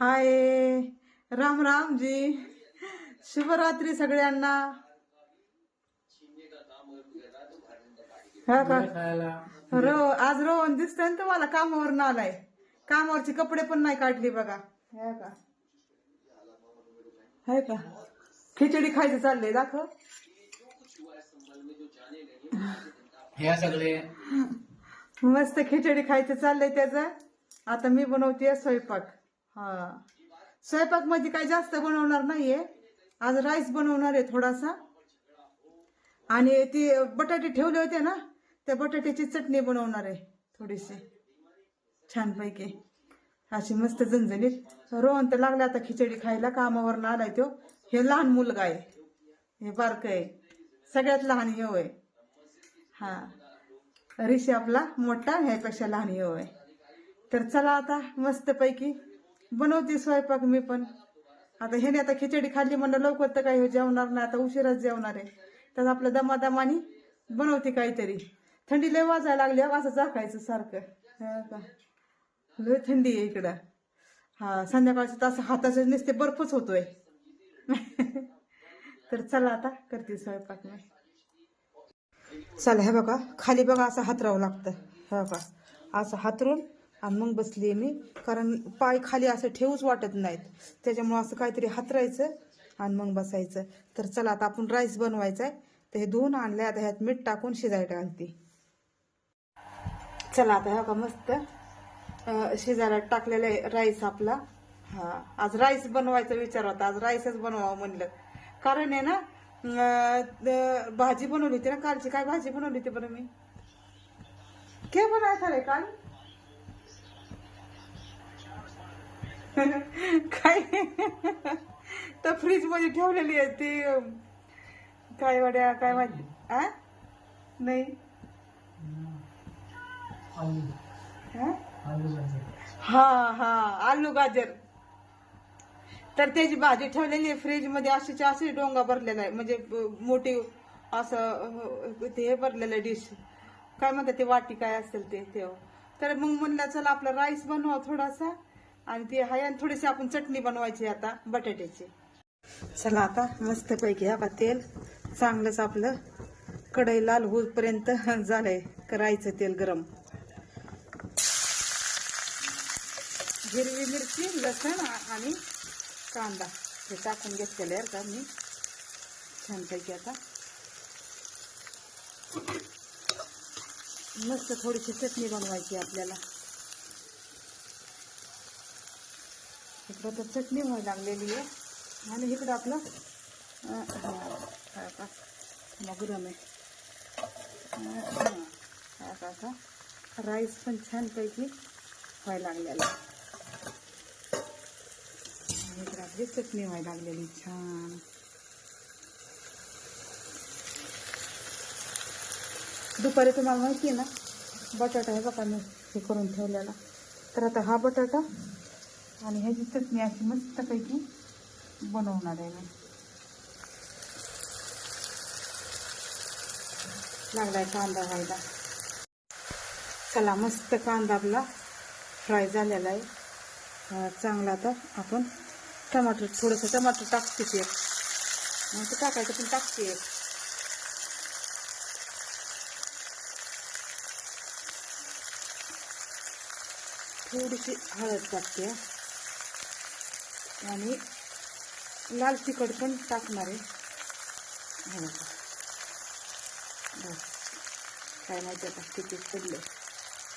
हाय. राम राम जी. शुभरात्री सगळ्यांना. हा का? रो आज रोहन दिसतंय ना तुम्हाला? कामावरून आलाय. कामावरचे कपडे पण नाही काढली बघा. हे का? हाय का? खिचडी खायचं चाललंय दाखव. ह्या सगळे. मस्त खिचडी खायचं चाललंय त्याचं. आता मी बनवते स्वयंपाक. हा. स्वयंपाक म्हणजे काही जास्त बनवणार नाहीये. आज राईस बनवणार आहे थोडासा. आणि ती बटाटे ठेवले होते ना त्या बटाट्याची चटणी बनवणार आहे थोडीशी. छानपैकी. अशी मस्त झणझणीत. रोहन तर लागला आता खिचडी खायला कामावरनं आलाय तो. हे लहान मुलगा आहे. हे बारक आहे. सगळ्यात लहान हे होय. हा. ऋषी आपला मोठा ह्यापेक्षा लहान हे होय. तर चला आता मस्तपैकी बनवते स्वयंपाक मी पण. आता ह्याने आता खिचडी खाल्ली म्हणलं लवकर तर काही जेवणार नाही आता उशिराच जेवणार आहे. तर आपलं दमादमानी बनवते काहीतरी. थंडी लय वाजायला लागली हा, असं झाकायचं सारखं. हो का? लय थंडी आहे इकडं. हा संध्याकाळचं तास हाताचे नसते बर्फच होतोय. तर चला आता करते स्वयंपाक मी. चला हे बघा खाली बघा असं हातरावं लागतं. हे बघा असं हातरून आणि मग बसली मी. कारण पाय खाली असं ठेवूच वाटत नाहीत. त्याच्यामुळं असं काहीतरी हातरायचं आणि मग बसायचं. तर चला आता आपण राईस बनवायचा आहे. तर हे धुवून आणले आता ह्यात मीठ टाकून शिजायला घालते. चला आता हे का मस्त शिजायला टाकलेला आहे राईस आपला. हा आज राईस बनवायचा विचार होता. आज राईसच बनवावं म्हणलं. कारण आहे ना भाजी बनवली होती ना कालची. काय भाजी बनवली होती बरं मी? काय बनायचं रे काल? काय? तर फ्रीजमध्ये ठेवलेली आहे ती काय वड्या काय माहिती आ? नाही? हा? हा आलू गाजर. तर त्याची भाजी ठेवलेली आहे फ्रीजमध्ये अशीच्या अशी डोंगा भरलेला आहे. म्हणजे मोठी असं ते हे भरलेलं डिश. काय म्हणतात ते वाटी काय असेल ते ते. तर मग म्हणलं चला आपला राईस बनवा थोडासा. आणि ते हाय आणि थोडीशी आपण चटणी बनवायची आता बटाट्याची. चला आता मस्त पैकी हा का तेल चांगलंच आपलं कढई लाल होईपर्यंत झालंय करायचं तेल गरम. हिरवी मिरची लसण आणि कांदा हे टाकून घेतलेले आहे का मी. छानपैकी आता. मस्त थोडीशी चटणी बनवायची आपल्याला. इकडं तर चटणी व्हायला लागलेली आहे. आणि इकडं आपलं काय का मग आहे काय का राईस पण छानपैकी व्हायला लागलेला आहे. आणि इकडं आपली चटणी व्हायला लागलेली छान. दुपारी तुम्हाला माहिती आहे ना बटाटा आहे बघा मी हे करून ठेवलेला. तर आता हा बटाटा आणि ह्याची चटणी अशी मस्तपैकी बनवणार आहे मी. लागलाय कांदा व्हायला. चला मस्त कांदा आपला फ्राय झालेला आहे. चांगला आता आपण टमाटर थोडंसं टमाटर टाकते एक मग ते टाकायचं पण टाकते. एक थोडीशी हळद टाकते. आणि लाल तिखट पण टाकणार आहे. बस काय माहिती आता किती पडलं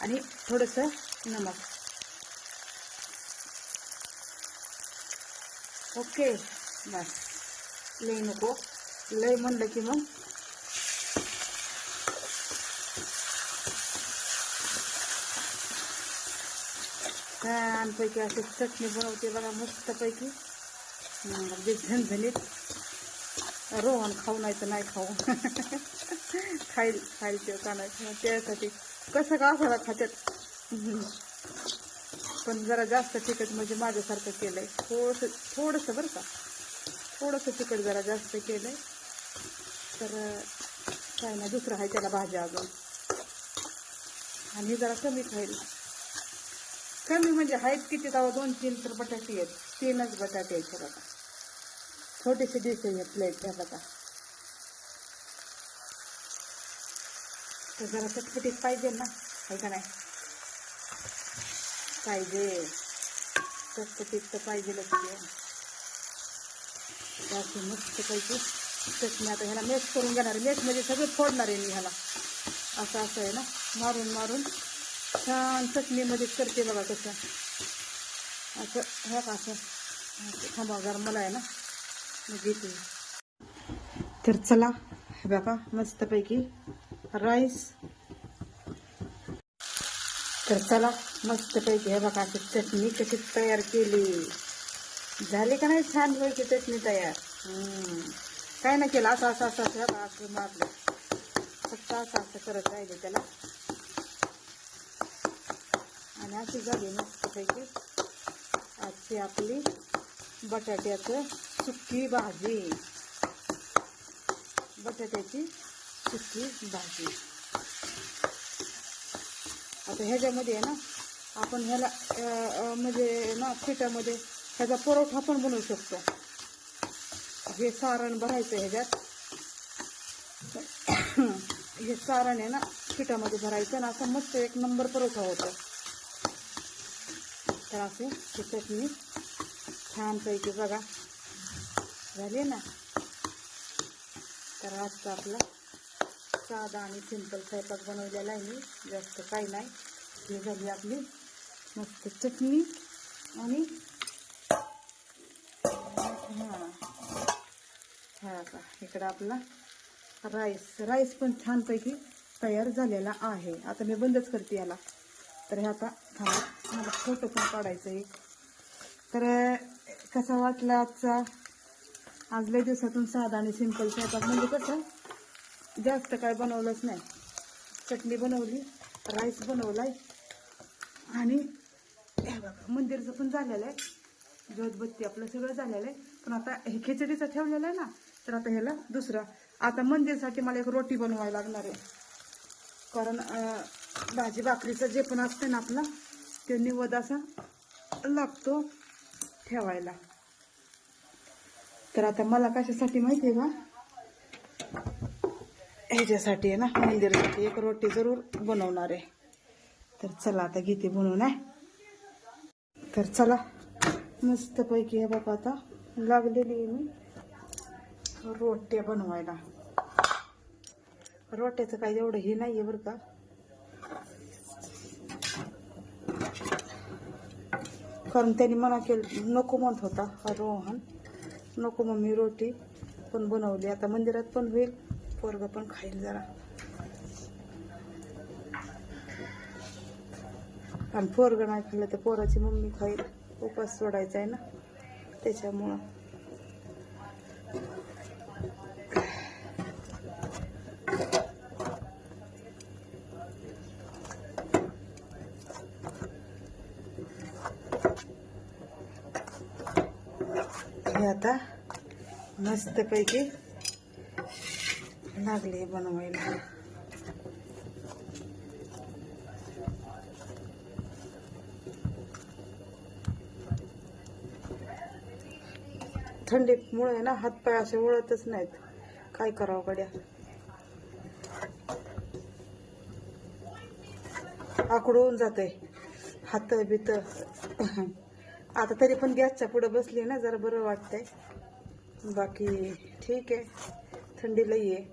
आणि थोडंसं नमक. ओके. बस. लय नको. लय म्हणलं की मग छानपैकी अशी चटणी बनवते बघा मस्तपैकी. अगदी झणझणीत. रोहन खाऊ नाही तर नाही खाऊ. खाईल खाईल ते का नाही त्यासाठी कसं का असायला खात्यात? पण जरा जास्त तिखट म्हणजे माझ्यासारखं केलंय. थोडंसं थोडंसं बरं का. थोडंसं तिखट जरा जास्त केलंय. तर काय नाही दुसरं आहे त्याला भाज्या अजून. आणि जरा कमी खाईल. कमी म्हणजे आहेत किती? तवा दोन तीन तर बटाटे आहेत. तीनच बटाटे आहेत हे बघा. छोटीशी डिश आहे प्लेट हे बघा. तर जरा चटपटीत पाहिजे ना आहे का नाही? पाहिजे. चटपटीत तर पाहिजेलच की. मस्त पैकी चटणी आता ह्याला मेस करून घेणार मेस म्हणजे सगळं फोडणार आहे मी ह्याला. असं असं आहे ना? मारून मारून. छान चटणीमध्ये करते बघा कसं. असं ह्या का असं. थांबा गरम मला आहे ना. मी घेते. तर चला हे बघा मस्तपैकी राईस तर चला मस्तपैकी हे बघा अशी चटणी कशी तयार केली. झाली का नाही छान पैकी चटणी तयार? काय नाही केलं असं असं असं असं असं मारलं. फक्त असं असं करत राहिले त्याला. आणि अशी झाली मस्तपैकी आजची आपली बटाट्याचं सुकी भाजी. बटाट्याची सुकी भाजी. आता ह्याच्यामध्ये आहे ना आपण ह्याला म्हणजे ना पिठामध्ये ह्याचा पुरवठा पण बनवू शकतो. हे सारण भरायचं ह्याच्यात. हे सारण आहे ना पिठामध्ये भरायचं ना असं मस्त एक नंबर परोठा होतो. तर असे ही चटणी छानपैकी बघा. झाली ना? तर आजचा आपला साधा आणि सिंपल स्वयंपाक बनवलेला आहे मी. जास्त काही नाही. ही झाली आपली मस्त चटणी आणि हां. हा का इकडं आपला राईस. राईस पण छानपैकी तयार झालेला आहे. आता मी बंदच करते याला. तर हे आता थांबा. मला फोटो पण काढायचं एक तर कसा वाटला आजचा? आज लय दिवसातून साधा आणि सिंपल स्वयंपाक. म्हणजे कसं जास्त काय बनवलंच नाही. चटणी बनवली राईस बनवलाय. आणि हे मंदिरचं पण झालेलं आहे. जोतबत्ती आपलं सगळं झालेलं आहे. पण आता हे खिचडीचं ठेवलेलं आहे ना तर आता ह्याला दुसरं. आता मंदिरसाठी मला एक रोटी बनवायला लागणार आहे. कारण भाजी भाकरीचं जे पण असतं ना आपला ते निवद असा लागतो ठेवायला. तर आता मला कशासाठी माहिती आहे का? ह्याच्यासाठी आहे ना मंदिरासाठी एक रोटी जरूर बनवणार आहे. तर चला आता घेते बनवून आहे तर चला मस्तपैकी हे बाबा आता लागलेली आहे मी रोट्या बनवायला. रोट्याचं काही एवढं हे नाही आहे बरं का. कारण त्यांनी मना केलं नको म्हणत होता हा रोहन. नको मम्मी रोटी पण बनवली. आता मंदिरात पण होईल पोरग पण खाईल जरा. आणि पोरग नाही खाल्लं तर पोराची मम्मी खाईल. उपास सोडायचा आहे ना त्याच्यामुळं. आता मस्तपैकी लागले बनवायला. थंडीमुळे ना हातपाय असे ओळतच नाहीत. काय करावं गड्या? आकडून जाते हात बित आता तरी पण गॅसच्या पुढं बसली ना जरा बरं वाटतंय. बाकी ठीक आहे. थंडी लई आहे.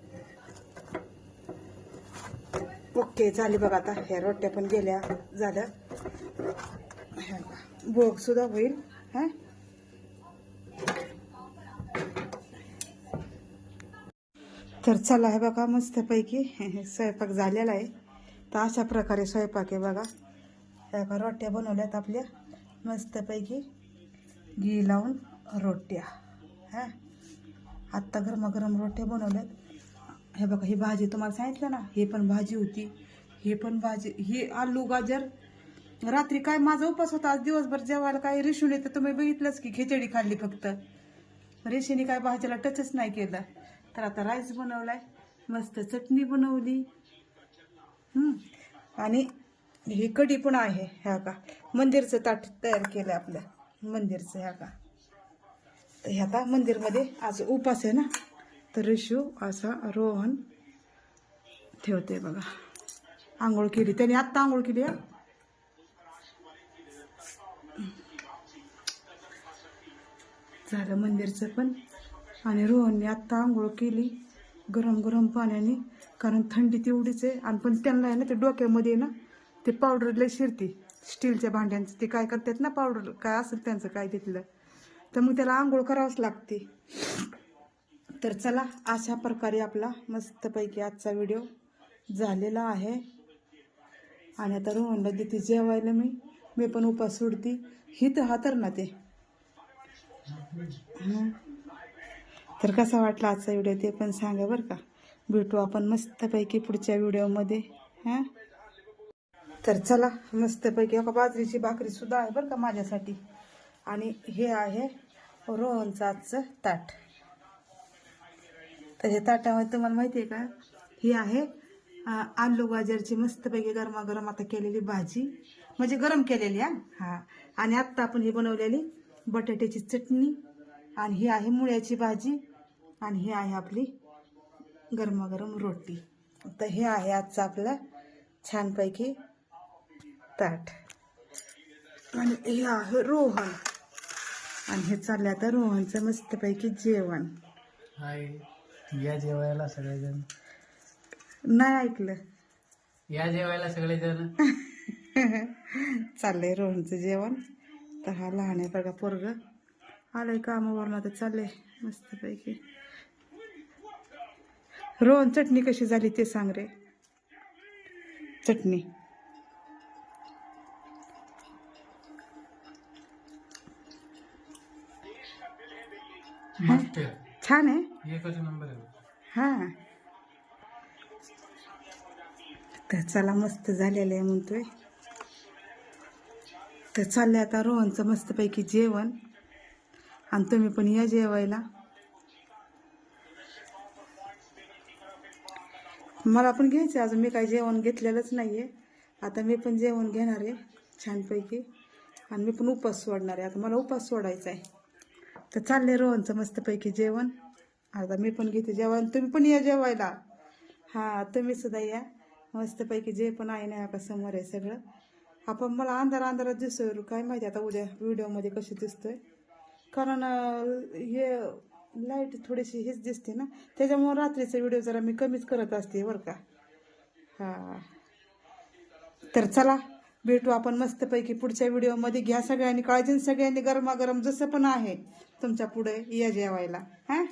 ओके झाली बघा आता. ह्या रोट्या पण गेल्या झाल्या. ह्या भोग सुद्धा होईल हा? तर चला हे बघा मस्तपैकी स्वयंपाक झालेला आहे. तर अशा प्रकारे स्वयंपाक आहे बघा. ह्या बघा रोट्या बनवल्यात आपल्या. मस्तपैकी घी लावून रोट्या हा? आत्ता गरमागरम रोट्या बनवल्यात. हे बघा ही भाजी तुम्हाला सांगितलं ना हे पण भाजी होती हे पण भाजी ही आलू गाजर. रात्री काय माझा उपास होता आज दिवसभर जेवायला काय रेशून येतं तुम्ही बघितलंच की खिचडी खाल्ली फक्त. रेशीने काय भाजीला टचच नाही केलं. तर आता राईस बनवलाय मस्त चटणी बनवली. आणि ही कढी पण आहे ह्या का? मंदिरचं ताट तयार केलं आपल्या मंदिरचं ह्या का? तर ह्या का? मंदिरमध्ये आज उपास आहे ना? तर ऋषू असा रोहन ठेवते बघा. आंघोळ केली. त्याने आत्ता आंघोळ केली हा? झालं मंदिरचं पण. आणि रोहनने आत्ता आंघोळ केली गरम गरम पाण्याने. कारण थंडी तेवढीच आहे. आणि पण त्यांना आहे ना ते डोक्यामध्ये ना ते पावडर लय शिरती. स्टीलच्या भांड्यांचं. ते काय करतात ना पावडर काय असेल त्यांचं काय तिथलं. तर मग त्याला आंघोळ करावंच लागते. तर चला अशा प्रकारे आपला मस्तपैकी आजचा व्हिडिओ झालेला आहे. आणि आता रोहनला देते जेवायला मी. मी पण उपास सोडते. ही तर हा तर ना ते. तर कसा वाटला आजचा व्हिडिओ ते पण सांगा बरं का. भेटू आपण मस्तपैकी पुढच्या व्हिडिओमध्ये हां? तर चला मस्तपैकी एका बाजरीची भाकरी सुद्धा आहे बरं का माझ्यासाठी. आणि हे आहे रोहनचं आजचं ताट त्याच्या ताटामध्ये तुम्हाला माहिती आहे का? ही आहे आलू गाजरची मस्तपैकी गरमागरम आता केलेली भाजी. म्हणजे गरम केलेली हा? हां. आणि आत्ता आपण ही बनवलेली बटाट्याची चटणी. आणि ही आहे मुळ्याची भाजी. आणि ही आहे आपली गरमागरम रोटी. तर हे आहे आजचं आपलं छानपैकी ताट. आणि हे आहे रोहन. आणि हे चाललं आता रोहनचं मस्तपैकी जेवण. हाय या जेवायला सगळेजण. नाही ऐकलं. या जेवायला सगळेजण. चाललंय रोहनचं जेवण. तर हा लहान आहे बघा पोरग. आलंय कामावरून आता चाललंय मस्तपैकी. रोहन चटणी कशी झाली ते सांग रे. चटणी. मस्त छान आहे? एकच नंबर आहे. हा. तर चला मस्त झालेलं आहे म्हणतोय. तर चाललंय आता रोहनचं मस्तपैकी जेवण. आणि तुम्ही पण या जेवायला. मला पण घ्यायचं अजून. मी काही जेवण घेतलेलंच नाही आहे आता मी पण जेवण घेणार आहे छानपैकी. आणि मी पण उपास सोडणार आहे. आता मला उपास सोडायचा आहे तर चाललंय रोहनचं मस्तपैकी जेवण. आता मी पण घेते जेवण. तुम्ही पण या जेवायला. हां तुम्ही सुद्धा या. मस्तपैकी जे पण आहे ना का समोर आहे सगळं. आपण मला अंधार अंधारात दिसतोय काय माहिती आता उद्या व्हिडिओमध्ये कशी दिसतोय. कारण हे लाइट थोडीशी हेच दिसते ना. त्याच्यामुळं रात्रीचा व्हिडिओ जरा मी कमीच करत असते बरं का. हां. तर चला. भेटू आपण मस्तपैकी पुढच्या व्हिडिओमध्ये. घ्या सगळ्यांनी काळजी सगळ्यांनी गरमागरम जसं पण आहे तुमच्यापुढे या जेवायला. हां?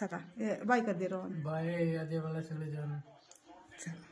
चला बाय कर दे रोहन. बाय या जेवायला सगळेजण. चला.